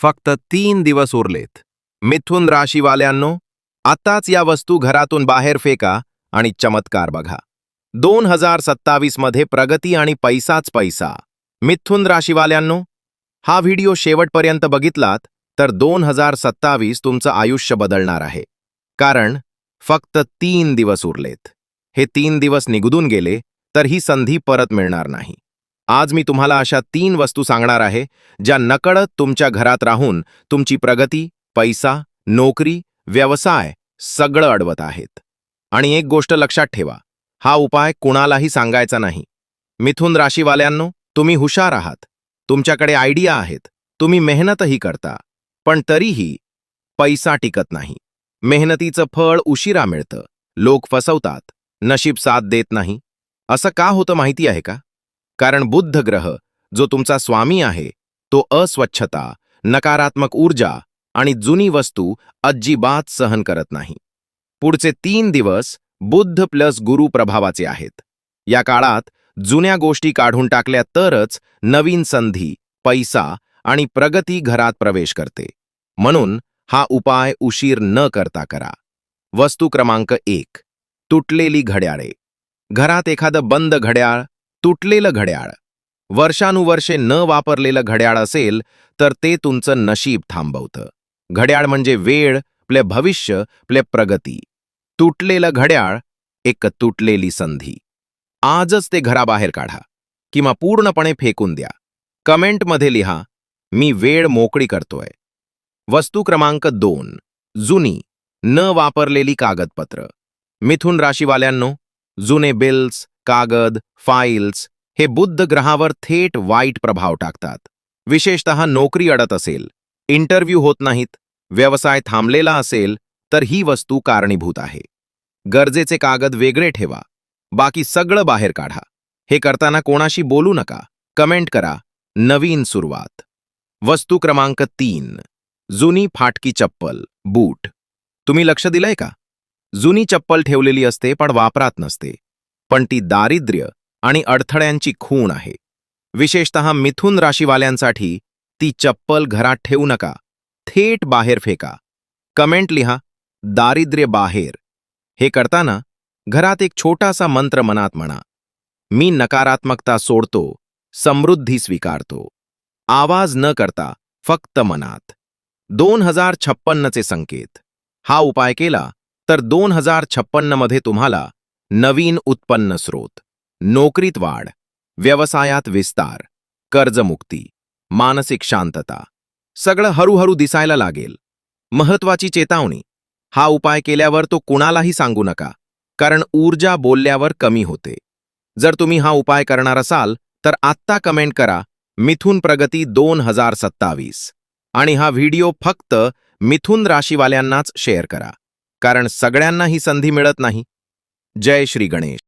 फक्त तीन दिवस उरलेत. मिथुन राशीवाल्यांनो आताच या वस्तू घरातून बाहेर फेका आणि चमत्कार बघा. दोन हजार सत्तावीसमध्ये प्रगती आणि पैसाच पैसा. मिथुन राशीवाल्यांनो हा व्हिडिओ शेवटपर्यंत बघितलात तर दोन हजार सत्तावीस तुमचं आयुष्य बदलणार आहे. कारण फक्त तीन दिवस उरलेत. हे तीन दिवस निगदून गेले तर ही संधी परत मिळणार नाही. आज मी तुम्हाला अशा तीन वस्तू सांगणार आहे ज्या नकळत तुमच्या घरात राहून तुमची प्रगती पैसा नोकरी व्यवसाय सगळं अडवत आहेत. आणि एक गोष्ट लक्षात ठेवा हा उपाय कुणालाही सांगायचा नाही. मिथुन राशीवाल्यांनो तुम्ही हुशार आहात. तुमच्याकडे आयडिया आहेत. तुम्ही मेहनतही करता. पण तरीही पैसा टिकत नाही. मेहनतीचं फळ उशिरा मिळतं. लोक फसवतात. नशीब साथ देत नाही. असं का होतं माहिती आहे का? कारण बुद्ध ग्रह जो तुमचा स्वामी आहे तो अस्वच्छता नकारात्मक ऊर्जा आणि जुनी वस्तू अजिबात सहन करत नाही. पुढचे तीन दिवस बुद्ध प्लस गुरु प्रभावाचे आहेत. या काळात जुन्या गोष्टी काढून टाकल्या तरच नवीन संधी पैसा आणि प्रगती घरात प्रवेश करते. म्हणून हा उपाय उशीर न करता करा. वस्तू क्रमांक एक तुटलेली घड्याळे. घरात एखादं बंद घड्याळ तुटलेलं घड्याळ. वर्षानुवर्षे न वापरलेलं घड्याळ असेल तर ते तुमचं नशीब थांबवतं. घड्याळ म्हणजे वेळ प्ले भविष्य प्ले प्रगती. तुटलेलं घड्याळ एक तुटलेली संधी. आजच ते घराबाहेर काढा किंवा पूर्णपणे फेकून द्या. कमेंटमध्ये लिहा मी वेळ मोकळी करतोय. वस्तू क्रमांक दोन जुनी न वापरलेली कागदपत्र. मिथुन राशीवाल्यांनो जुने बिल्स कागद फाईल्स हे बुद्ध ग्रहावर थेट वाईट प्रभाव टाकतात. विशेषतः नोकरी अडत असेल इंटरव्ह्यू होत नाहीत व्यवसाय थांबलेला असेल तर ही वस्तू कारणीभूत आहे. गरजेचे कागद वेगळे ठेवा बाकी सगळं बाहेर काढा. हे करताना कोणाशी बोलू नका कमेंट करा. नवीन सुरुवात. वस्तू क्रमांक तीन जुनी फाटकी चप्पल बूट. तुम्ही लक्ष दिलंय का? जुनी चप्पल ठेवलेली असते पण वापरात नसते. पण ती दारिद्र्य आणि अडथळ्यांची खूण आहे. विशेषतः मिथुन राशीवाल्यांसाठी ती चप्पल घरात ठेवू नका. थेट बाहेर फेका. कमेंट लिहा दारिद्र्य बाहेर. हे करताना घरात एक छोटासा मंत्र मनात म्हणा. मी नकारात्मकता सोडतो समृद्धी स्वीकारतो. आवाज न करता फक्त मनात. दोन हजार छप्पन्नचे संकेत. हा उपाय केला तर दोन हजार छप्पन्नमध्ये तुम्हाला नवीन उत्पन्न स्रोत नोकरीत वाढ व्यवसायात विस्तार कर्जमुक्ती मानसिक शांतता सगळं हळूहळू दिसायला लागेल. महत्वाची चेतावणी हा उपाय केल्यावर तो कुणालाही सांगू नका कारण ऊर्जा बोलल्यावर कमी होते. जर तुम्ही हा उपाय करणार असाल तर आत्ता कमेंट करा मिथुन प्रगती दोन हजार सत्तावीस. आणि हा व्हिडिओ फक्त मिथुन राशीवाल्यांनाच शेअर करा कारण सगळ्यांना ही संधी मिळत नाही. जय श्री गणेश.